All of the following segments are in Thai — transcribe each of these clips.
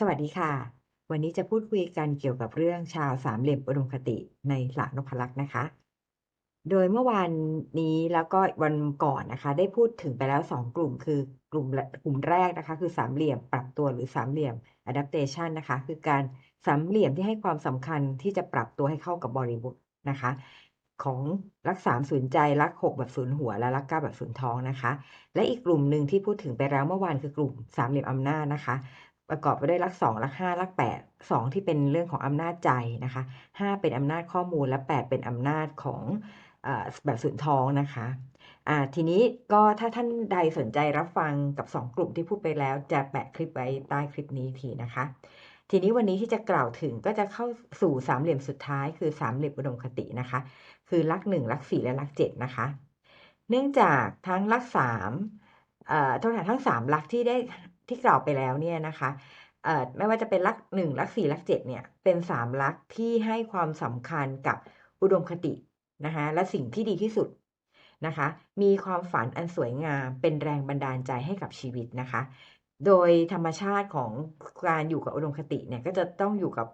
สวัสดีค่ะ วันนี้จะพูดคุยกันเกี่ยวกับเรื่องชาวสามเหลี่ยมอุดมคติในหลักนพลักษ์นะคะ โดยเมื่อวานนี้แล้วก็วันก่อนนะคะ ได้พูดถึงไปแล้ว 2 กลุ่ม คือกลุ่มกลุ่มแรกนะคะ คือสามเหลี่ยมปรับตัวหรือสามเหลี่ยม adaptation นะคะ คือการสามเหลี่ยมที่ให้ความสำคัญที่จะปรับตัวให้เข้ากับบริบทนะคะ ของรักสามศูนย์ใจรักหกแบบศูนย์หัว และรักเก้าแบบศูนย์ท้องนะคะ และอีกกลุ่มหนึ่งที่พูดถึงไปแล้วเมื่อวานคือกลุ่มสามเหลี่ยมอำนาจนะคะ ประกอบไปด้วยรักสองรักห้ารักแปดสองที่เป็นเรื่องของอำนาจใจนะคะห้าเป็นอำนาจข้อมูลและแปดเป็นอำนาจของอแบบศูนท้องนะคะทีนี้ก็ถ้าท่านใดสนใจรับฟังกับ 2 กลุ่มที่พูดไปแล้วจะแปะคลิปไว้ใต้คลิปนี้ทีนะคะ ทีนี้วันนี้ที่จะกล่าวถึงก็จะเข้าสู่สามเหลี่ยมสุดท้ายคือสามเหลี่ยมอุดมคตินะคะ คือรักหนึ่งรักสี่และรักเจ็ดนะคะ เนื่องจากทั้งรักสามโทษฐานทั้งสามรักที่ได้ ที่กล่าวไปแล้วเนี่ยนะคะเอ่อไม่ว่าจะเป็นรักหนึ่งรักสี่รักเจ็ดเนี่ยเป็นสามรักที่ให้ความสำคัญกับอุดมคตินะคะและสิ่งที่ดีที่สุดนะคะ มีความฝันอันสวยงามเป็นแรงบันดาลใจให้กับชีวิตนะคะ โดยธรรมชาติของการอยู่กับอุดมคติเนี่ยก็จะต้องอยู่กับ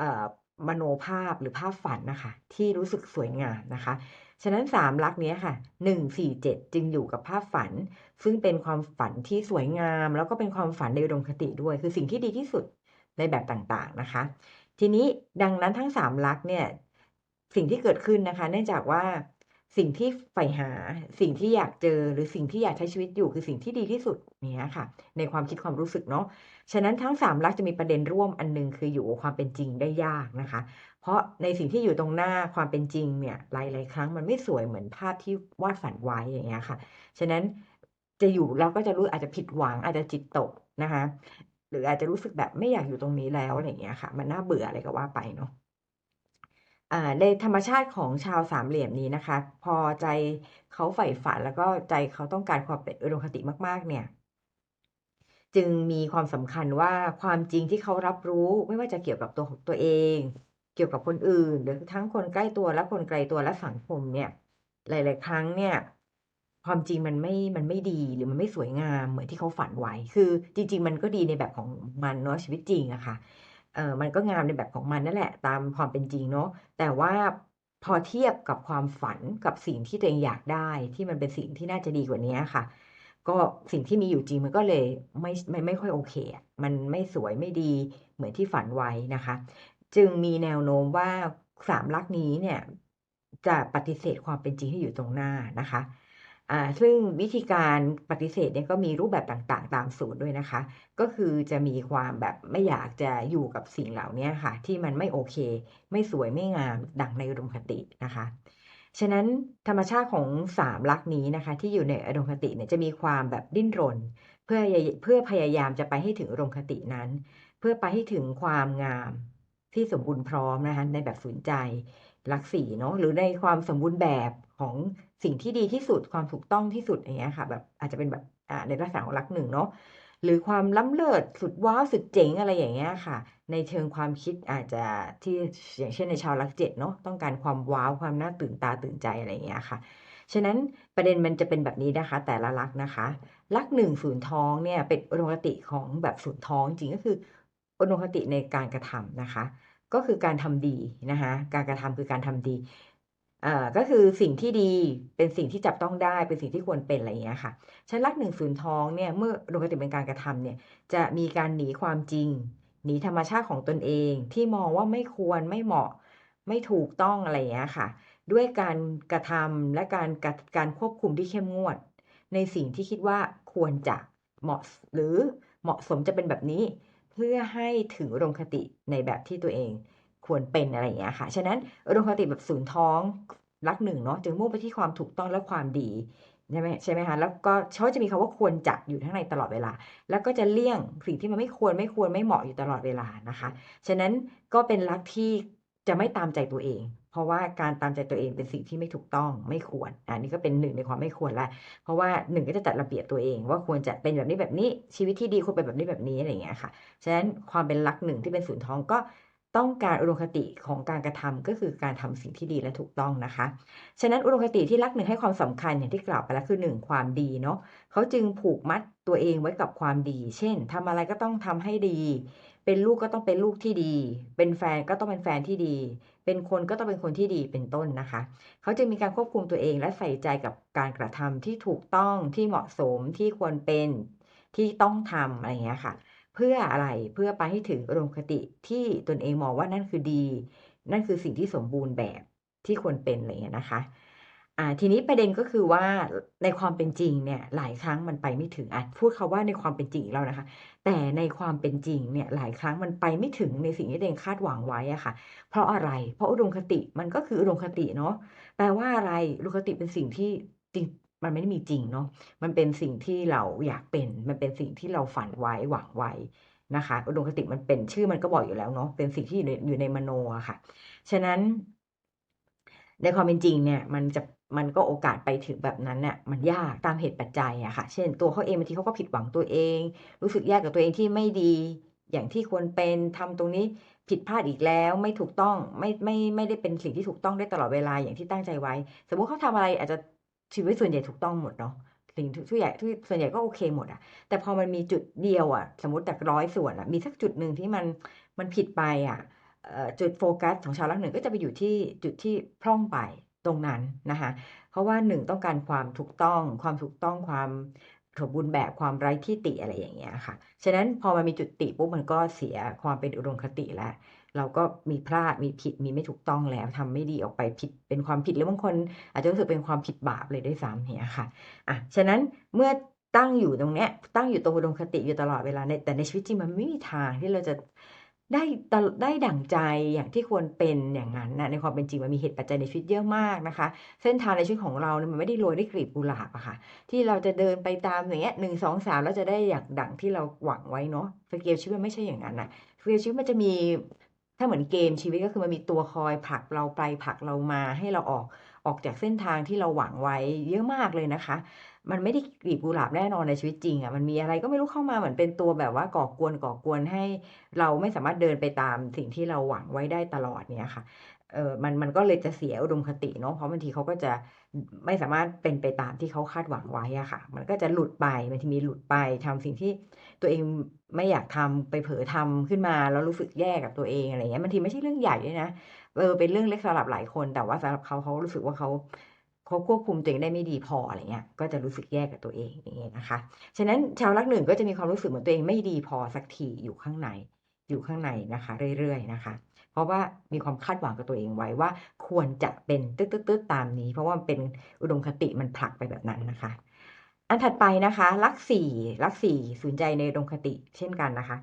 อ่อมโนภาพหรือภาพฝันนะคะ ที่รู้สึกสวยงามนะคะ ฉะนั้นสามลักษณ์นี้ค่ะหนึ่งสี่เจ็ดจึงอยู่กับภาพฝัน ซึ่งเป็นความฝันที่สวยงาม แล้วก็เป็นความฝันในอุดมคติด้วย คือสิ่งที่ดีที่สุดในแบบต่างๆนะคะ ทีนี้ดังนั้นทั้งสามลักษณ์เนี่ยสิ่งที่เกิดขึ้นนะคะ เนื่องจากว่าสิ่งที่ใฝ่หาสิ่งที่อยากเจอหรือสิ่งที่อยากใช้ชีวิตอยู่คือสิ่งที่ดีที่สุดเนี้ยค่ะ ในความคิดความรู้สึกเนาะฉะนั้นทั้งสามลักษณ์จะมีประเด็นร่วมอันหนึงคืออยู่กับความเป็นจริงได้ยากนะคะ เพราะในสิ่งที่อยู่ตรงหน้าความเป็นจริงเนี่ยหลายๆครั้งมันไม่สวยเหมือนภาพที่วาดฝันไว้อย่างเงี้ยค่ะ ฉะนั้นจะอยู่เราก็จะรู้อาจจะผิดหวังอาจจะจิตตกนะคะหรืออาจจะรู้สึกแบบไม่อยากอยู่ตรงนี้แล้วอะไรเงี้ยค่ะ มันน่าเบื่ออะไรก็ว่าไปเนาะในธรรมชาติของชาวสามเหลี่ยมนี้นะคะ พอใจเขาใฝ่ฝันแล้วก็ใจเขาต้องการความเป็นอุดมคติมาก ๆ เนี่ย จึงมีความสำคัญว่าความจริงที่เขารับรู้ไม่ว่าจะเกี่ยวกับตัวของตัวเอง เกี่ยวกับคนอื่นหรือทั้งคนใกล้ตัวและคนไกลตัวและสังคมเนี่ย หลาย ๆ ครั้งเนี่ย ความจริงมันไม่มันไม่ดีหรือมันไม่สวยงามเหมือนที่เขาฝันไว้ คือ จริง ๆ มันก็ดีในแบบของมันเนาะชีวิตจริงอะค่ะเอ่อมันก็งามในแบบของมันนั่นแหละ ตามความเป็นจริงเนาะแต่ว่าพอเทียบกับความฝันกับสิ่งที่ตัวเองอยากได้ ที่มันเป็นสิ่งที่น่าจะดีกว่านี้ค่ะ ก็สิ่งที่มีอยู่จริงมันก็เลยไม่ไม่ไม่ค่อยโอเค มันไม่สวยไม่ดีเหมือนที่ฝันไว้นะคะ จึงมีแนวโน้มว่าสามลักษณ์นี้เนี่ยจะปฏิเสธความเป็นจริงที่อยู่ตรงหน้านะคะซึ่งวิธีการปฏิเสธเนี่ยก็มีรูปแบบต่างๆ ตามสูตรด้วยนะคะ ก็คือจะมีความแบบไม่อยากจะอยู่กับสิ่งเหล่านี้ค่ะ ที่มันไม่โอเค ไม่สวยไม่งามดังในอุดมคตินะคะ ฉะนั้นธรรมชาติของสามลักษณ์นี้นะคะ ที่อยู่ในอุดมคติเนี่ยจะมีความแบบดิ้นรน เพื่อเพื่อพยายามจะไปให้ถึงอุดมคตินั้น เพื่อไปให้ถึงความงาม ที่สมบูรณ์พร้อมนะคะในแบบฝืนใจลักสี่เนาะหรือในความสมบูรณ์แบบของสิ่งที่ดีที่สุดความถูกต้องที่สุดอย่างเงี้ยค่ะแบบอาจจะเป็นแบบในลักษณะของลักหนึ่งเนาะหรือความล้ำเลิศสุดว้าวสุดเจ๋งอะไรอย่างเงี้ยค่ะ ในเชิงความคิดอาจจะที่อย่างเช่นในชาวลักเจ็ดเนาะต้องการความว้าวความน่าตื่นตาตื่นใจอะไรอย่างเงี้ยค่ะฉะนั้นประเด็นมันจะเป็นแบบนี้นะคะ แต่ละลักนะคะ ลักหนึ่งศูนย์ท้องเนี่ยเป็นอุดมคติของแบบศูนย์ท้องจริงก็คือ อุดมคติในการกระทำนะคะ ก็คือการทำดีนะคะการกระทำคือการทำดีเอ่อก็คือสิ่งที่ดีเป็นสิ่งที่จับต้องได้เป็นสิ่งที่ควรเป็นอะไรอย่างเงี้ยค่ะชั้นลักหนึ่งศูนย์ท้องเนี่ยเมื่ออุดมคติเป็นการกระทำเนี่ยจะมีการหนีความจริง หนีธรรมชาติของตนเองที่มองว่าไม่ควรไม่เหมาะไม่ถูกต้องอะไรอย่างเงี้ยค่ะ ด้วยการกระทำและการการควบคุมที่เข้มงวด ในสิ่งที่คิดว่าควรจะเหมาะหรือเหมาะสมจะเป็นแบบนี้ เพื่อให้ถึงอุดมคติในแบบที่ตัวเองควรเป็นอะไรอย่างเงี้ยค่ะ ฉะนั้นอุดมคติแบบศูนย์ท้องรักหนึ่งเนาะจึงมุ่งไปที่ความถูกต้องและความดีใช่ไหมใช่ไหมคะแล้วก็เขาจะมีคำว่าควรจะอยู่ข้างในตลอดเวลา แล้วก็จะเลี่ยงสิ่งที่มันไม่ควรไม่ควรไม่เหมาะอยู่ตลอดเวลานะคะ ฉะนั้นก็เป็นรักที่จะไม่ตามใจตัวเอง เพราะว่าการตามใจตัวเองเป็นสิ่งที่ไม่ถูกต้องไม่ควรอันนี้ก็เป็นหนึ่งในความไม่ควรละเพราะว่าหนึ่งก็จะจัดระเบียบตัวเอง ว่าควรจะเป็นแบบนี้แบบนี้ชีวิตที่ดีควรเป็นแบบนี้แบบนี้อะไรอย่างเงี้ยค่ะฉะนั้นความเป็นรักหนึ่งที่เป็นศูนย์ท้องก็ต้องการอุดมคติของการกระทำก็คือการทำสิ่งที่ดีและถูกต้องนะคะ ฉะนั้นอุดมคติที่รักหนึ่งให้ความสำคัญอย่างที่กล่าวไปแล้วคือ 1 ความดีเนาะเขาจึงผูกมัดตัวเองไว้กับความดี เช่นทำอะไรก็ต้องทำให้ดี เป็นลูกก็ต้องเป็นลูกที่ดี เป็นแฟนก็ต้องเป็นแฟนที่ดี เป็นคนก็ต้องเป็นคนที่ดีเป็นต้นนะคะ เขาจึงมีการควบคุมตัวเองและใส่ใจกับการกระทำที่ถูกต้องที่เหมาะสมที่ควรเป็นที่ต้องทำอะไรเงี้ยค่ะ เพื่ออะไรเพื่อไปให้ถึงอุดมคติที่ตนเองมองว่านั่นคือดี นั่นคือสิ่งที่สมบูรณ์แบบที่ควรเป็นอะไรเงี้ยนะคะ อ่าทีนี้ประเด็นก็คือว่าในความเป็นจริงเนี่ยหลายครั้งมันไปไม่ถึงอะพูดคาว่าในความเป็นจริงอีกแล้วนะคะ แต่ในความเป็นจริงเนี่ยหลายครั้งมันไปไม่ถึงในสิ่งที่ตัวเองคาดหวังไว้อะค่ะ เพราะอะไร เพราะอุดมคติมันก็คืออุดมคติเนาะแปลว่าอะไรอุดมคติเป็นสิ่งที่จริงมันไม่ได้มีจริงเนาะมันเป็นสิ่งที่เราอยากเป็น มันเป็นสิ่งที่เราฝันไว้หวังไว้นะคะอุดมคติมันเป็นชื่อมันก็บอกอยู่แล้วเนาะเป็นสิ่งที่อยู่ในอยู่ในมโนอะค่ะ ฉะนั้นในความเป็นจริงเนี่ยมันจะ มันก็โอกาสไปถึงแบบนั้นเนี่ยมันยากตามเหตุปัจจัยอะค่ะ เช่น ตัวเขาเองบางทีเขาก็ผิดหวังตัวเอง รู้สึกแย่กับตัวเองที่ไม่ดี อย่างที่ควรเป็นทำตรงนี้ผิดพลาดอีกแล้วไม่ถูกต้องไม่ไม่ไม่ได้เป็นสิ่งที่ถูกต้องได้ตลอดเวลาอย่างที่ตั้งใจไว้ สมมุติเขาทำอะไรอาจจะชีวิตส่วนใหญ่ถูกต้องหมดเนาะสิ่งทุกอย่างทุกส่วนใหญ่ก็โอเคหมดอะแต่พอมันมีจุดเดียวอะสมมุติจากร้อยส่วนอะมีสักจุดหนึ่งที่มันมันผิดไปอะจุดโฟกัสของชาวลักหนึ่งก็จะไปอยู่ที่จุดที่พร่องไป ตรงนั้นนะคะเพราะว่าหนึ่งต้องการความถูกต้อง ความถูกต้องความสมบูรณ์แบบความไร้ที่ติอะไรอย่างเงี้ยค่ะ ฉะนั้นพอมันมีจุดติปุ๊บมันก็เสียความเป็นอุดมคติแล้ว เราก็มีพลาดมีผิดมีไม่ถูกต้องแล้วทำไม่ดีออกไปผิดเป็นความผิดหรือบางคน อาจจะรู้สึกเป็นความผิดบาปเลยด้วยซ้ำเนี่ยค่ะอะฉะนั้นเมื่อตั้งอยู่ตรงเนี้ยตั้งอยู่ตรงอุดมคติอยู่ตลอดเวลาในแต่ในชีวิตจริงมันไม่มีทางที่เราจะ ได้ได้ดั่งใจอย่างที่ควรเป็นอย่างนั้นนะในความเป็นจริงมันมีเหตุปัจจัยในชีวิตเยอะมากนะคะ เส้นทางในชีวิตของเราเนี่ยมันไม่ได้โรยด้วยกลีบกุหลาบอะค่ะ ที่เราจะเดินไปตามอย่างเงี้ยหนึ่งสองสามแล้วจะได้อย่างดั่งที่เราหวังไว้เนาะสเกลชีวิตมันไม่ใช่อย่างนั้นนะสเกลชีวิตมันจะมีถ้าเหมือนเกมชีวิตก็คือมันมีตัวคอยผลักเราไปผลักเรามาให้เราออกออกจากเส้นทางที่เราหวังไว้เยอะมากเลยนะคะ มันไม่ได้กลีบกุหลาบแน่นอนในชีวิตจริงอะ่ะมันมีอะไรก็ไม่รู้เข้ามาเหมือนเป็นตัวแบบว่าก่อกวนก่อกวนให้เราไม่สามารถเดินไปตามสิ่งที่เราหวังไว้ได้ตลอดเนี่ยค่ะเออมันมันก็เลยจะเสียอุดมคติเนาะเพราะบางทีเขาก็จะไม่สามารถเป็นไปตามที่เขาคาดหวังไว้อะค่ะ มันก็จะหลุดไปบางทีมีหลุดไปทำสิ่งที่ตัวเองไม่อยากทำไปเผลอทำขึ้นมาแล้วรู้สึกแย่กับตัวเองอะไรเงี้ยบางทีไม่ใช่เรื่องใหญ่ด้วยนะเออเป็นเรื่องเล็กสำหรับหลายคน แต่ว่าสำหรับเขาเขารู้สึกว่าเขา เขาควบคุมตัวเองได้ไม่ดีพออะไรเงี้ย ก็จะรู้สึกแย่กับตัวเองอย่างเงี้ยนะคะ ฉะนั้นชาวลักหนึ่งก็จะมีความรู้สึกเหมือนตัวเองไม่ดีพอสักทีอยู่ข้างใน อยู่ข้างในนะคะ เรื่อยๆนะคะ เพราะว่ามีความคาดหวังกับตัวเองไว้ว่า ควรจะเป็นตึ๊ดๆตามนี้ เพราะว่าเป็นอุดมคติมันผลักไปแบบนั้นนะคะ อันถัดไปนะคะลักสี่ลักสี่สนใจในอุดมคติเช่นกันนะคะ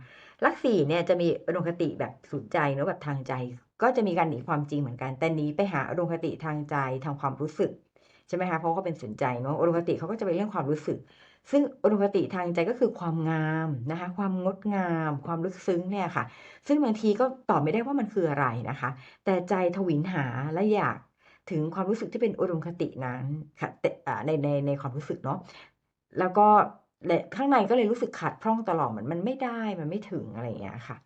ลักสี่เนี่ยจะมีอุดมคติแบบสนใจเนาะแบบทางใจ ก็จะมีการหนีความจริงเหมือนกันแต่หนีไปหาอุดมคติทางใจทางความรู้สึก ใช่ไหมคะเพราะเขาเป็นสนใจเนาะอุดมคติเขาก็จะเป็นเรื่องความรู้สึก ซึ่งอุดมคติทางใจก็คือความงามนะคะ ความงดงาม ความลึกซึ้งเนี่ยค่ะ ซึ่งบางทีก็ตอบไม่ได้ว่ามันคืออะไรนะคะ แต่ใจทวินหาและอยากถึงความรู้สึกที่เป็นอุดมคตินั้นค่ะในในในความรู้สึกเนาะแล้วก็ ข้างในก็เลยรู้สึกขัดพร่องตลอดเหมือนมันไม่ได้มันไม่ถึงอะไรอย่างเงี้ยค่ะ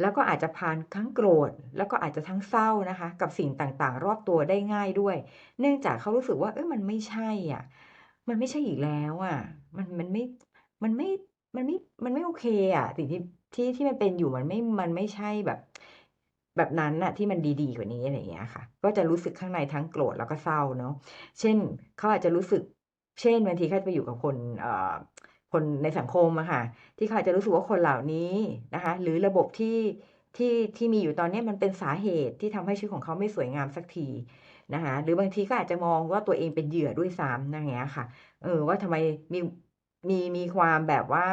แล้วก็อาจจะพานทั้งโกรธ แล้วก็อาจจะทั้งเศร้านะคะ กับสิ่งต่างๆ รอบตัวได้ง่ายด้วย เนื่องจากเขารู้สึกว่าเออมันไม่ใช่อะ มันไม่ใช่อีกแล้วอะ มันมันไม่มันไม่มันไม่มันไม่โอเคอะสิ่งที่ที่ที่มันเป็นอยู่มันไม่มันไม่ใช่แบบ แบบนั้นน่ะ ที่มันดีๆกว่านี้อะไรอย่างเงี้ยค่ะ ก็จะรู้สึกข้างในทั้งโกรธแล้วก็เศร้าเนาะเช่นเขาอาจจะรู้สึก เช่นบางทีเขาจะไปอยู่กับคนเอ่อ คนในสังคมอะค่ะ ที่เขาอาจจะรู้สึกว่าคนเหล่านี้นะคะ หรือระบบที่ที่ที่มีอยู่ตอนนี้มันเป็นสาเหตุที่ทำให้ชีวิตของเขาไม่สวยงามสักทีนะคะหรือบางทีก็อาจจะมองว่าตัวเองเป็นเหยื่อด้วยซ้ำอย่างเงี้ยค่ะ เออว่าทำไมมีมีมีความแบบว่า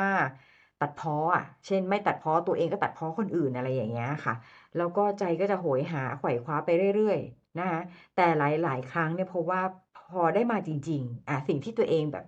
ตัดพ้ออะเช่น ไม่ตัดพ้อตัวเองก็ตัดพ้อคนอื่นอะไรอย่างเงี้ยค่ะ แล้วก็ใจก็จะโหยหาไขว่คว้าไปเรื่อยๆนะคะแต่หลายๆ ครั้งเนี่ยพบว่าพอได้มาจริง ๆ อะสิ่งที่ตัวเองแบบ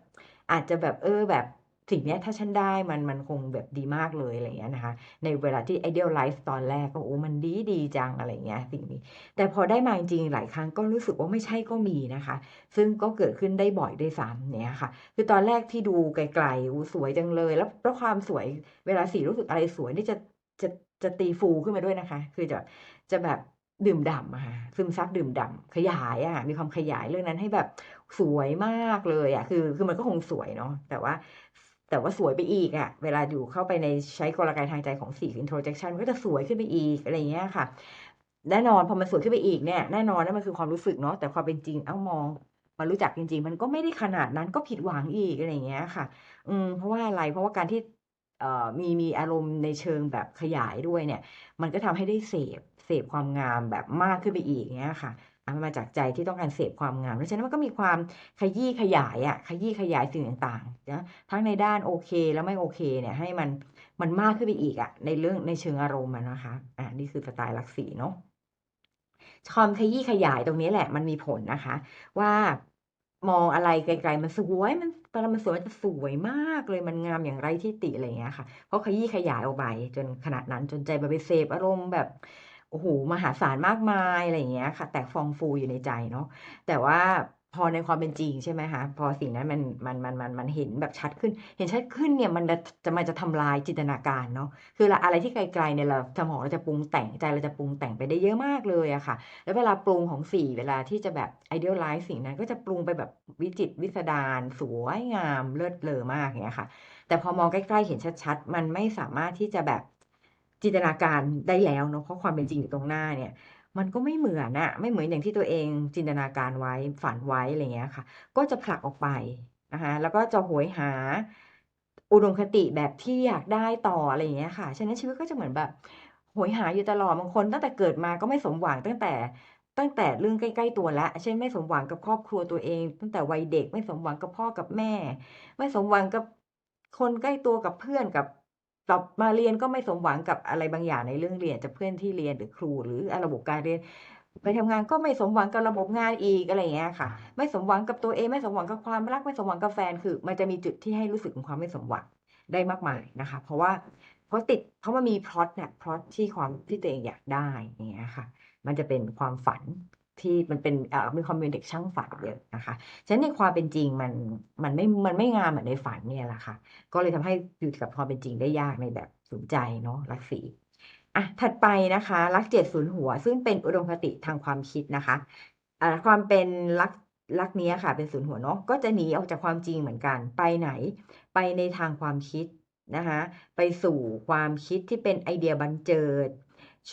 อาจจะแบบเออแบบ สิ่งนี้ถ้าฉันได้มันมันคงแบบดีมากเลยอะไรเงี้ยนะคะ ในเวลาที่ ideal life ตอนแรกก็โอ้มันดีดีจังอะไรเงี้ยสิ่งนี้ แต่พอได้มาจริงหลายครั้งก็รู้สึกว่าไม่ใช่ก็มีนะคะ ซึ่งก็เกิดขึ้นได้บ่อยได้ซ้ำเนี่ยค่ะ คือตอนแรกที่ดูไกลๆอู้สวยจังเลย แล้วแล้วความสวยเวลาสีรู้สึกอะไรสวยนี่จะจะจะตีฟูขึ้นมาด้วยนะคะ คือจะจะแบบดื่มด่ำอะค่ะซึมซับดื่มด่ำขยายอะมีความขยายเรื่องนั้นให้แบบสวยมากเลยอะคือคือมันก็คงสวยเนาะแต่ว่า แต่ว่าสวยไปอีกอะเวลาอยู่เข้าไปในใช้กลไกทางใจของสี่ introjection มันก็จะสวยขึ้นไปอีกอะไรเงี้ยค่ะ แน่นอนพอมันสวยขึ้นไปอีกเนี่ยแน่นอนนั่นมันคือความรู้สึกเนาะแต่ความเป็นจริงเอ้ามองมารู้จักจริง ๆ มันก็ไม่ได้ขนาดนั้นก็ผิดหวังอีกอะไรเงี้ยค่ะ อืมเพราะว่าอะไรเพราะว่าการที่มีมีอารมณ์ในเชิงแบบขยายด้วยเนี่ย มันก็ทำให้ได้เสพเสพความงามแบบมากขึ้นไปอีกเงี้ยค่ะ มันมาจากใจที่ต้องการเสพความงามเพราะฉะนั้นมันก็มีความขยี้ขยายอะขยี้ขยายสิ่งต่างๆนะทั้งในด้านโอเคแล้วไม่โอเคเนี่ยให้มันมันมากขึ้นไปอีกอะในเรื่องในเชิงอารมณ์นะคะอ่านี่คือสไตล์ลักษีเนาะความขยี้ขยายตรงนี้แหละมันมีผลนะคะ ว่ามองอะไรไกลๆมันสวยมันตอนมันสวยมันจะสวยมากเลยมันงามอย่างไรที่ติอะไรอย่างเงี้ยค่ะเพราะขยี้ขยายออกไปจนขนาดนั้นจนใจมันไปเสพอารมณ์แบบ โอ้โหมหาศาลมากมายอะไรอย่างเงี้ยค่ะ แตกฟองฟูอยู่ในใจเนาะแต่ว่าพอในความเป็นจริงใช่ไหมคะพอสิ่งนั้นมันมันมันมันมันเห็นแบบชัดขึ้น เห็นชัดขึ้นเนี่ยมันจะจะมันจะทำลายจินตนาการเนาะคืออะไรที่ไกลๆเนี่ยเราสมองเราจะปรุงแต่งใจเราจะปรุงแต่งไปได้เยอะมากเลยอะค่ะ แล้วเวลาปรุงของสีเวลาที่จะแบบ idealize สิ่งนั้นก็จะปรุงไปแบบวิจิตวิสดารสวยงามเลิศเลอมากอย่างเงี้ยค่ะ แต่พอมองใกล้ๆเห็นชัดๆ มันไม่สามารถที่จะแบบ จินตนาการได้แล้วเนาะเพราะความเป็นจริงอยู่ตรงหน้าเนี่ย มันก็ไม่เหมือนอะไม่เหมือนอย่างที่ตัวเองจินตนาการไว้ฝันไว้อะไรเงี้ยค่ะ ก็จะผลักออกไปนะคะแล้วก็จะโหยหาอุดมคติแบบที่อยากได้ต่ออะไรอย่างเงี้ยค่ะ ฉะนั้นชีวิตก็จะเหมือนแบบโหยหาอยู่ตลอดบางคน ตั้งแต่เกิดมาก็ไม่สมหวังตั้งแต่ตั้งแต่เรื่องใกล้ ๆ ตัวแล้วเช่นไม่สมหวังกับครอบครัวตัวเอง ตั้งแต่วัยเด็กไม่สมหวังกับพ่อกับแม่ ไม่สมหวังกับคนใกล้ตัวกับเพื่อนกับ กลับมาเรียนก็ไม่สมหวังกับอะไรบางอย่างในเรื่องเรียนจากเพื่อนที่เรียนหรือครูหรือระบบการเรียน ไปทำงานก็ไม่สมหวังกับระบบงานอีกอะไรอย่างเงี้ยค่ะ ไม่สมหวังกับตัวเองไม่สมหวังกับความรักไม่สมหวังกับแฟนคือ มันจะมีจุดที่ให้รู้สึกถึงความไม่สมหวังได้มากมายนะคะ เพราะว่าเพราะติดเพราะมันมีพล็อตเนี่ยพล็อตที่ความที่ตัวเองอยากได้อย่างเงี้ยค่ะ มันจะเป็นความฝัน ที่มันเป็นเอ่อมีความเป็นเด็กช่างฝันเยอะนะคะฉะนั้นในความเป็นจริงมันมันไม่มันไม่งามเหมือนในฝันเนี่ยแหละค่ะ ก็เลยทำให้อยู่กับความเป็นจริงได้ยากในแบบสนใจเนาะรักสีอะถัดไปนะคะรักเจ็ดศูนย์หัว ซึ่งเป็นอุดมคติทางความคิดนะคะอ่าความเป็นรักรักเนี้ยค่ะ เป็นศูนย์หัวเนาะก็จะหนีออกจากความจริงเหมือนกันไปไหน ไปในทางความคิดนะคะไปสู่ความคิดที่เป็นไอเดียบันเจิด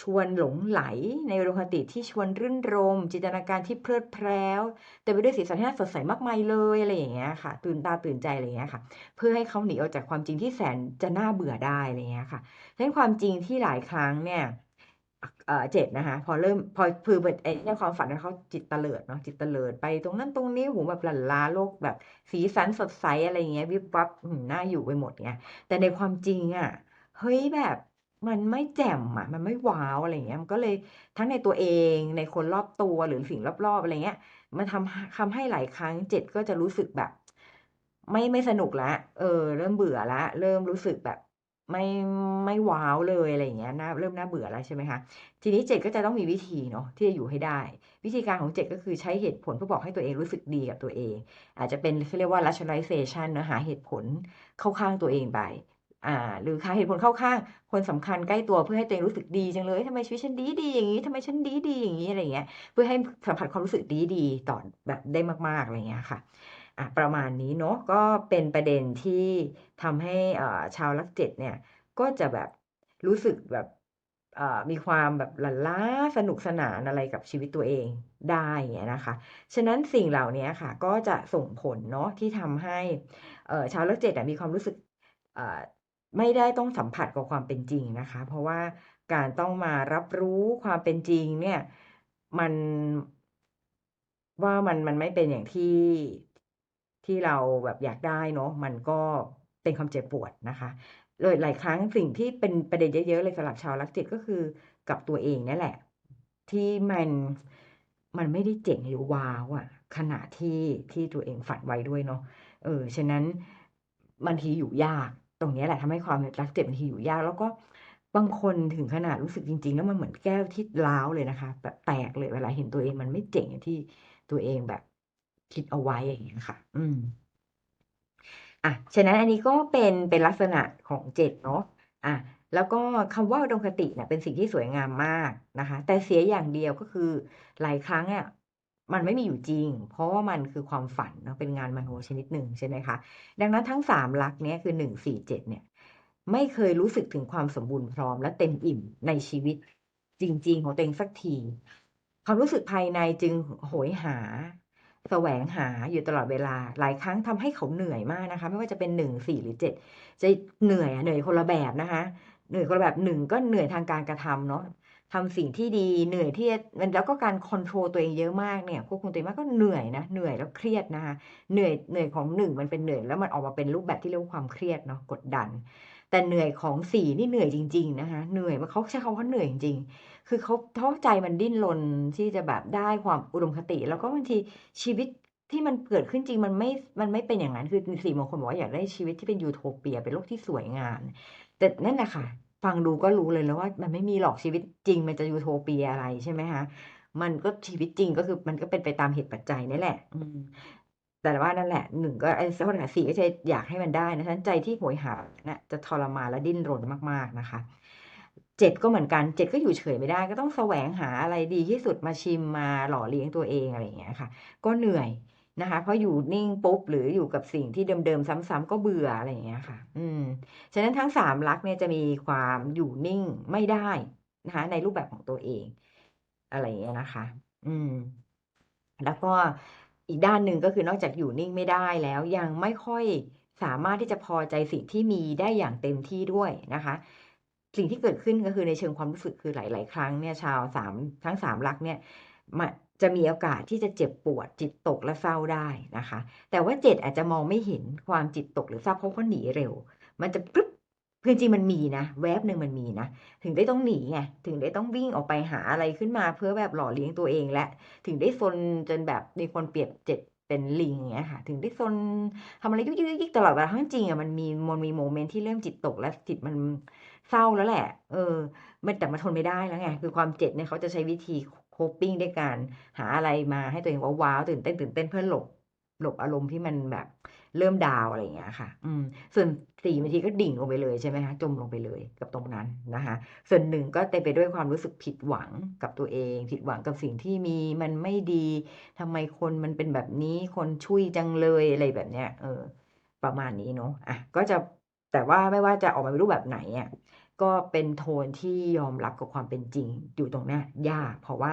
ชวนหลงไหล ในอุดมคติที่ชวนรื่นรม จินตนาการที่เพลิดเพล้วแต่ไปด้วยสีสันที่น่าสดใสมากมายเลยอะไรอย่างเงี้ยค่ะ ตื่นตาตื่นใจอะไรอย่างเงี้ยค่ะ เพื่อให้เขาหนีออกจากความจริงที่แสนจะน่าเบื่อได้อะไรเงี้ยค่ะฉะนั้นความจริงที่หลายครั้งเนี่ยเจ็ดนะคะ พอเริ่มพอคือแบบไอ้ในความฝันเขาจิตเตลิดเนาะจิตเตลิดไปตรงนั้นตรงนี้หูแบบหลั่นลาโลกแบบสีสันสดใสอะไรเงี้ยวิบวับหน่าอยู่ไปหมดเงี้ยแต่ในความจริงอะเฮ้ยแบบ มันไม่แจ่มอะ มันไม่ว้าวอะไรเงี้ย มันก็เลยทั้งในตัวเองในคนรอบตัวหรือสิ่งรอบๆอะไรเงี้ย มันทำทำให้หลายครั้งเจ็ดก็จะรู้สึกแบบ ไม่ไม่สนุกล้วเออ เริ่มเบื่อล้วเริ่มรู้สึกแบบ ไม่ไม่ว้าวเลยอะไรเงี้ยน่าเริ่มน่าเบื่อแล้วใช่ไหมคะทีนี้เจ็ดก็จะต้องมีวิธีเนาะที่จะอยู่ให้ได้ วิธีการของเจ็ดก็คือใช้เหตุผลเพื่อบอกให้ตัวเองรู้สึกดีกับตัวเอง อาจจะเป็นเขาเรียกว่า rationalization นะหาเหตุผลเข้าข้างตัวเองไป อ่า หรือหาเหตุผลเข้าข้าง คนสำคัญใกล้ตัวเพื่อให้ตัวเองรู้สึกดีจังเลยทำไมชีวิตฉันดีดีอย่างนี้ทำไมฉันดีดีอย่างนี้อะไรเงี้ย เพื่อให้สัมผัสความรู้สึกดีดีต่อแบบได้มากๆอะไรเงี้ยค่ะอะประมาณนี้เนาะก็เป็นประเด็นที่ทำให้อ่าชาวลักเจ็ดเนี่ย ก็จะแบบรู้สึกแบบมีความแบบหลั่นล้าสนุกสนานอะไรกับชีวิตตัวเองได้เงี้ยนะคะ ฉะนั้นสิ่งเหล่านี้ค่ะ ก็จะส่งผลเนาะที่ทำให้ชาวลักเจ็ดมีความรู้สึก ไม่ได้ต้องสัมผัสกับความเป็นจริงนะคะ เพราะว่าการต้องมารับรู้ความเป็นจริงเนี่ยมันว่ามันมันไม่เป็นอย่างที่ที่เราแบบอยากได้เนาะมันก็เป็นความเจ็บปวดนะคะเลยหลายครั้งสิ่งที่เป็นประเด็นเยอะๆเลยสำหรับชาวลักจ็ดก็คือกับตัวเองนี่แหละ ที่มันมันไม่ได้เจ๋งหรือว้าวอะขณะที่ที่ตัวเองฝันไว้ด้วยเนาะเออฉะนั้นบางทีอยู่ยาก รงนี้แหละทำให้ความรักเจ็บบางทีอยู่ยาก แล้วก็บางคนถึงขนาดรู้สึกจริง ๆ แล้วมันเหมือนแก้วที่ร้าวเลยนะคะแบบแตกเลยเวลาเห็นตัวเองมันไม่เจ๋งอย่างที่ตัวเองแบบคิดเอาไว้อย่างเงี้ยค่ะ อืมอะฉะนั้นอันนี้ก็เป็นเป็นลักษณะของเจ็ดเนาะอะแล้วก็คำว่าอุดมคติเนี่ยเป็นสิ่งที่สวยงามมากนะคะ แต่เสียอย่างเดียวก็คือหลายครั้งอะ มันไม่มีอยู่จริง เพราะว่ามันคือความฝันเนาะเป็นงานมโนชนิดหนึ่งใช่ไหมคะดังนั้นทั้ง3ลักษณ์เนี้ยคือ1 4 7เนี่ยไม่เคยรู้สึกถึงความสมบูรณ์พร้อมและเต็มอิ่มในชีวิตจริง ๆ ของตัวเองสักที ความรู้สึกภายในจึงโหยหาแสวงหาอยู่ตลอดเวลา หลายครั้งทำให้เขาเหนื่อยมากนะคะ ไม่ว่าจะเป็น1 4หรือ7จะเหนื่อยเหนื่อยคนละแบบนะคะ เหนื่อยคนละแบบหนึ่งก็เหนื่อยทางการกระทำเนาะ ทำสิ่งที่ดีเหนื่อยที่มันแล้วก็การคอนโทรลตัวเองเยอะมากเนี่ยควบคุมตัวเองมากก็เหนื่อยนะเหนื่อยแล้วเครียดนะคะเหนื่อยเหนื่อยของหนึ่งมันเป็นเหนื่อยแล้วมันออกมาเป็นรูปแบบที่เรียกว่าความเครียดเนาะกดดัน แต่เหนื่อยของสี่นี่เหนื่อยจริง ๆ นะคะเหนื่อยมันเขาใช้คำว่าเหนื่อยจริงๆคือเขาท้อใจมันดิ้นรนที่จะแบบได้ความอุดมคติ แล้วก็บางทีชีวิตที่มันเกิดขึ้นจริงมันไม่ มันไม่เป็นอย่างนั้นคือสี่บางคนบอกว่าอยากได้ชีวิตที่เป็นยูโทเปียเป็นโลกที่สวยงามแต่นั่นแหละค่ะ ฟังดูก็รู้เลยแล้วว่า มันไม่มีหรอกชีวิตจริง มันจะยูโทเปียอะไรใช่ไหมคะมันก็ชีวิตจริงก็คือมันก็เป็นไปตามเหตุปัจจัยนี่แหละ อืมแต่ว่านั่นแหละหนึ่งก็ไอ้ข้อหาสี่ก็จะอยากให้มันได้นะฉะนั้นใจที่โหยหานะจะทรมานและดิ้นรนมากๆนะคะเจ็ดก็เหมือนกันเจ็ดก็อยู่เฉยไม่ได้ ก็ต้องแสวงหาอะไรดีที่สุดมาชิมมาหล่อเลี้ยงตัวเองอะไรอย่างเงี้ยค่ะ ก็เหนื่อย นะคะเพราะอยู่นิ่งปุ๊บหรืออยู่กับสิ่งที่เดิมๆซ้ำๆก็เบื่ออะไรอย่างเงี้ยค่ะ อืมฉะนั้นทั้งสามลักเนี่ยจะมีความอยู่นิ่งไม่ได้นะคะ ในรูปแบบของตัวเอง อะไรอย่างเงี้ยนะคะ อืม แล้วก็อีกด้านหนึ่งก็คือนอกจากอยู่นิ่งไม่ได้แล้วยังไม่ค่อยสามารถที่จะพอใจสิ่งที่มีได้อย่างเต็มที่ด้วยนะคะ สิ่งที่เกิดขึ้นก็คือในเชิงความรู้สึกคือหลาย ๆ ครั้งเนี่ยชาวสามทั้งสามลักเนี่ยมา จะมีโอกาสที่จะเจ็บปวดจิตตกและเศร้าได้นะคะ แต่ว่าเจ็ดอาจจะมองไม่เห็นความจิตตกหรือเศร้าเพราะเขาหนีเร็ว มันจะปึ๊บคือจริงมันมีนะ แวบหนึ่งมันมีนะ ถึงได้ต้องหนีไงถึงได้ต้องวิ่งออกไปหาอะไรขึ้นมาเพื่อแบบหล่อเลี้ยงตัวเองและ ถึงได้ซนจนแบบมีคนเปรียบเจ็ดเป็นลิงเงี้ยค่ะ ถึงได้ซนทำอะไรยุกยิกยิกตลอดเวลาทั้งจริงอะมันมีมันมีโมเมนต์ที่เริ่มจิตตกและจิตมันเศร้าแล้วแหละ เออ มันแต่มาทนไม่ได้แล้วไง คือความเจ็บเนี่ยเขาจะใช้วิธี โคปปิ้งด้วยการหาอะไรมาให้ตัวเองว้าวๆตื่นเต้นตื่นเต้นเพื่อหลบหลบอารมณ์ที่มันแบบเริ่มดาวอะไรอย่างเงี้ยค่ะ อืม ส่วนสี่บางทีก็ดิ่งลงไปเลยใช่ไหมคะ จมลงไปเลยกับตรงนั้นนะคะ ส่วนหนึ่งก็เต็มไปด้วยความรู้สึกผิดหวังกับตัวเอง ผิดหวังกับสิ่งที่มีมันไม่ดีทำไมคนมันเป็นแบบนี้ คนชุยจังเลยอะไรแบบเนี้ย เออ ประมาณนี้เนาะ อะ ก็จะแต่ว่าไม่ว่าจะออกมาเป็นรูปแบบไหนอะ ก็เป็นโทนที่ยอมรับกับความเป็นจริง อยู่ตรงนี้ยาก เพราะว่า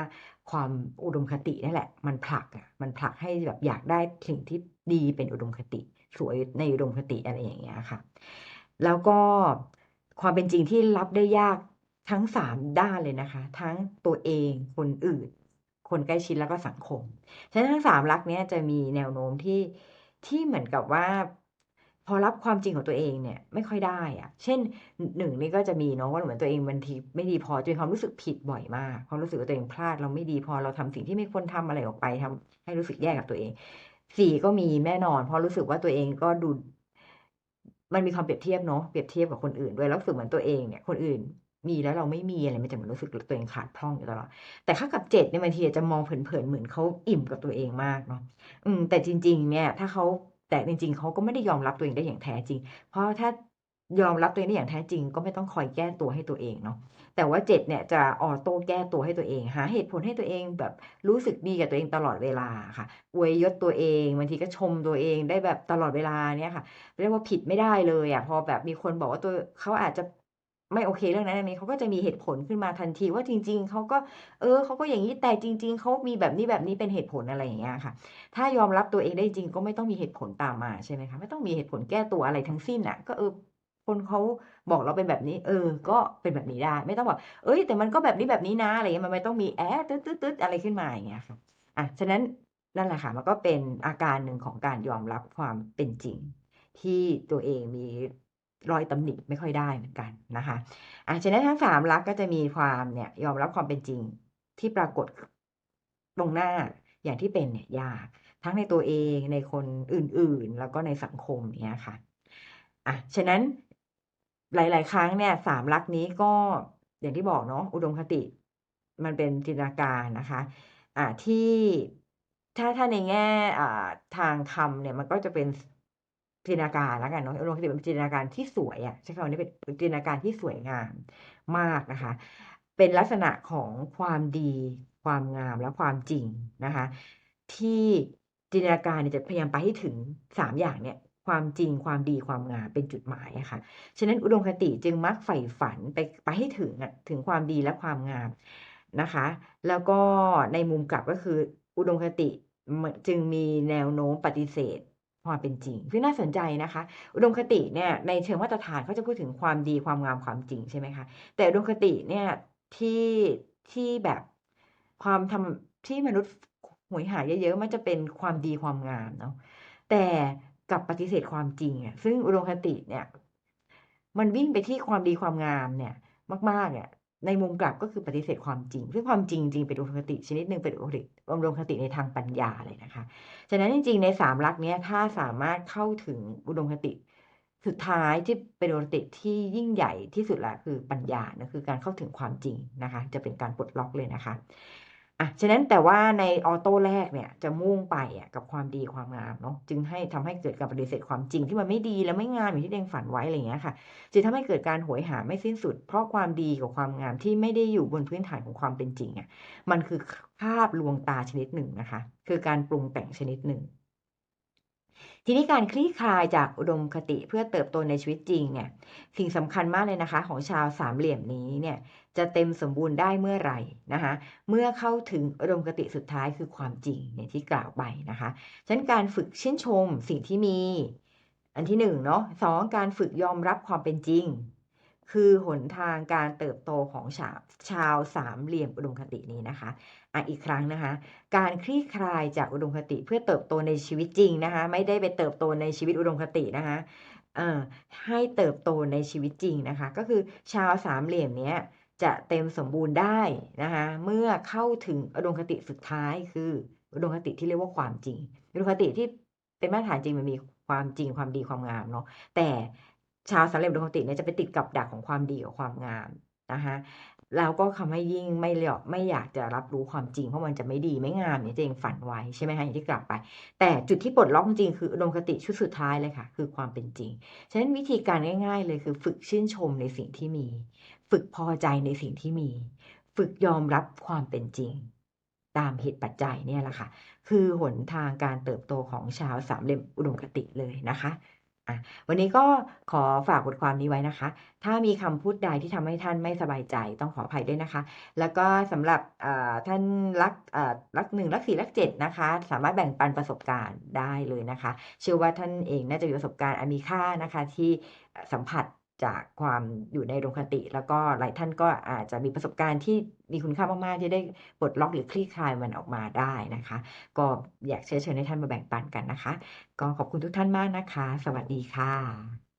ความอุดมคตินั่แหละ มันผลักอะมันผลักให้แบบอยากได้สิ่งที่ดีเป็นอุดมคติ สวยในอุดมคติอะไรอย่างเงี้ยค่ะ แล้วก็ความเป็นจริงที่รับได้ยากทั้งสามด้านเลยนะคะ ทั้งตัวเองคนอื่น คนใกล้ชิดแล้วก็สังคมฉะนั้นทั้งสามลักษณ์นี้จะมีแนวโน้มที่ที่เหมือนกับว่า พอรับความจริงของตัวเองเนี่ยไม่ค่อยได้อะเช่นหนึ่งนี่ก็จะมีเนาะว่าเหมือนตัวเองบางทีไม่ดีพอจนความรู้สึกผิดบ่อยมากความรู้สึกว่าตัวเองพลาดเราไม่ดีพอเราทำสิ่งที่ไม่ควรทำอะไรออกไปทำให้รู้สึกแย่กับตัวเองสี่ก็มีแน่นอน เพราะรู้สึกว่าตัวเองก็ดู มันมีความเปรียบเทียบเนาะเปรียบเทียบกับคนอื่นด้วยแล้วรู้สึกเหมือนตัวเองเนี่ยคนอื่นมีแล้วเราไม่มีอะไรมันจะเหมือนรู้สึกตัวเองขาดพร่องอยู่ตลอดแต่ถ้ากับเจ็ดเนี่ยบางทีจะมองเผินๆเหมือนเขาอิ่มกับตัวเองมากเนาะอืม แต่จริง ๆ เนี่ย ถ้าเขา แต่จริงๆเขาก็ไม่ได้ยอมรับตัวเองได้อย่างแท้จริง เพราะถ้ายอมรับตัวเองได้อย่างแท้จริง ก็ไม่ต้องคอยแก้ตัวให้ตัวเองเนาะแต่ว่าเจ็ดเนี่ยจะออโต้แก้ตัวให้ตัวเอง หาเหตุผลให้ตัวเองแบบรู้สึกดีกับตัวเองตลอดเวลาค่ะอวยยศตัวเองบางทีก็ชมตัวเองได้แบบตลอดเวลาเนี่ยค่ะ เรียกว่าผิดไม่ได้เลยอะพอแบบมีคนบอกว่าตัวเขาอาจจะ ไม่โอเคเรื่องนั้นอันนี้เขาก็จะมีเหตุผลขึ้นมาทันทีว่าจริง ๆเขาก็ เออเขาก็อย่างนี้แต่จริง ๆเขามีแบบนี้แบบนี้เป็นเหตุผลอะไรอย่างเงี้ยค่ะ ถ้ายอมรับตัวเองได้จริงก็ไม่ต้องมีเหตุผลตามมาใช่ไหมคะไม่ต้องมีเหตุผลแก้ตัวอะไรทั้งสิ้นอะ ก็เออคนเขาบอกเราเป็นแบบนี้ เออ ก็เป็นแบบนี้ได้ ไม่ต้องบอกเอ้ย แต่มันก็แบบนี้แบบนี้นะอะไรเงี้ยมันไม่ต้องมีแอะตึ๊ดตึ๊ดตึ๊ดอะไรขึ้นมาอย่างเงี้ยค่ะอะฉะนั้นนั่นแหละค่ะมันก็เป็นอาการหนึ่งของการยอมรับความเป็นจริง ที่ตัวเองมี รอยตำหนิไม่ค่อยได้เหมือนกันนะคะอะฉะนั้นทั้งสามลักก็จะมีความเนี่ยยอมรับความเป็นจริงที่ปรากฏตรงหน้าอย่างที่เป็นเนี่ยยากทั้งในตัวเองในคนอื่นๆ แล้วก็ในสังคมเนี่ยค่ะอะฉะนั้นหลาย ๆ ครั้งเนี่ยสามลักษณ์นี้ก็อย่างที่บอกเนาะอุดมคติมันเป็นจินตนาการนะคะอ่าที่ถ้าถ้าในแง่อ่าทางธรรมเนี่ยมันก็จะเป็น จินตนาการแล้วกันเนาะอุดมคติเป็นจินตนาการที่สวยอะใช้คำนี้เป็นจินตนาการที่สวยงามมากนะคะ เป็นลักษณะของความดี ความงามและความจริงนะคะ ที่จินตนาการเนี่ยจะพยายามไปให้ถึงสามอย่างเนี่ยความจริงความดีความงามเป็นจุดหมายอะค่ะ ฉะนั้นอุดมคติจึงมักใฝ่ฝันไปไปให้ถึงอะถึงความดีและความงามนะคะ แล้วก็ในมุมกลับก็คืออุดมคติจึงมีแนวโน้มปฏิเสธ ความเป็นจริง คือน่าสนใจนะคะ อุดมคติเนี่ยในเชิงมาตรฐานเขาจะพูดถึงความดีความงามความจริงใช่ไหมคะแต่อุดมคติเนี่ยที่ที่แบบความทำที่มนุษย์หวยหาเยอะๆมันจะเป็นความดีความงามเนาะแต่กับปฏิเสธความจริงอะซึ่งอุดมคติเนี่ย มันวิ่งไปที่ความดีความงามเนี่ย มากๆเนี่ย ในมุมกลับก็คือปฏิเสธความจริงซึ่งความจริงจริงเป็นอุปคติชนิดหนึ่งเป็นอุปคติอุดมคติในทางปัญญาเลยนะคะฉะนั้นจริง ๆ ในสามลักษณ์นี้ถ้าสามารถเข้าถึงอุดมคติ สุดท้ายที่เป็นอุปคติที่ยิ่งใหญ่ที่สุดละคือปัญญานะคือการเข้าถึงความจริงนะคะ จะเป็นการปลดล็อกเลยนะคะ อะฉะนั้นแต่ว่าในออโต้แรกเนี่ยจะมุ่งไปอะกับความดีความงามเนาะจึงให้ทำให้เกิดการปฏิเสธความจริงที่มันไม่ดีและไม่งามอย่างที่เดงฝันไว้อะไรอย่างเงี้ยค่ะจะทำให้เกิดการหวยหาไม่สิ้นสุด เพราะความดีกับความงามที่ไม่ได้อยู่บนพื้นฐานของความเป็นจริงอะมันคือภาพลวงตาชนิดหนึ่งนะคะ คือการปรุงแต่งชนิดหนึ่ง ทีนี้การคลี่คลายจากอุดมคติเพื่อเติบโตในชีวิตจริงเนี่ยสิ่งสำคัญมากเลยนะคะ ของชาวสามเหลี่ยมนี้เนี่ยจะเต็มสมบูรณ์ได้เมื่อไหร่นะคะเมื่อเข้าถึงอุดมคติสุดท้ายคือความจริงเนี่ยที่กล่าวไปนะคะฉะนั้นการฝึกชื่นชมสิ่งที่มี อันที่หนึ่งเนาะสองการฝึกยอมรับความเป็นจริง คือหนทางการเติบโตของชาวชาวสามเหลี่ยมอุดมคตินี้นะคะอะอีกครั้งนะคะ การคลี่คลายจากอุดมคติเพื่อเติบโตในชีวิตจริงนะคะ ไม่ได้ไปเติบโตในชีวิตอุดมคตินะคะเอ่อให้เติบโตในชีวิตจริงนะคะ ก็คือชาวสามเหลี่ยมเนี้ยจะเต็มสมบูรณ์ได้นะคะเมื่อเข้าถึงอุดมคติสุดท้ายคืออุดมคติที่เรียกว่าความจริงอุดมคติที่เป็นมาตรฐานจริงมันมีความจริงความดีความงามเนาะแต่ ชาวสามเหลี่ยมอุดมคติเนี่ยจะไปติดกับดักของความดีกับความงามนะคะแล้วก็ทำให้ยิ่งไม่เลียไม่อยากจะรับรู้ความจริงเพราะมันจะไม่ดีไม่งามอย่างที่เองฝันไว้ใช่ไหมคะอย่างที่กลับไป แต่จุดที่ปลดล็อกจริงคืออุดมคติชุดสุดท้ายเลยค่ะ คือความเป็นจริง ฉะนั้นวิธีการง่าย ๆ เลยคือฝึกชื่นชมในสิ่งที่มี ฝึกพอใจในสิ่งที่มี ฝึกยอมรับความเป็นจริง ตามเหตุปัจจัยเนี่ยแหละค่ะ คือหนทางการเติบโตของชาวสามเหลี่ยมอุดมคติเลยนะคะะวันนี้ก็ขอฝากบทความนี้ไว้นะคะ ถ้ามีคำพูดใดที่ทำให้ท่านไม่สบายใจต้องขออภัยด้วยนะคะ แล้วก็สำหรับท่านรักรักหนึ่งรักสี่รักเจ็ดนะคะ สามารถแบ่งปันประสบการณ์ได้เลยนะคะ เชื่อว่าท่านเองน่าจะมีประสบการณ์อันมีค่านะคะที่สัมผัส จากความอยู่ในโรงคติ แล้วก็หลายท่านก็อาจจะมีประสบการณ์ที่มีคุณค่ามากๆที่ได้ปลดล็อกหรือคลี่คลายมันออกมาได้นะคะ ก็อยากเชิญชวนให้ท่านมาแบ่งปันกันนะคะ ก็ขอบคุณทุกท่านมากนะคะ สวัสดีค่ะ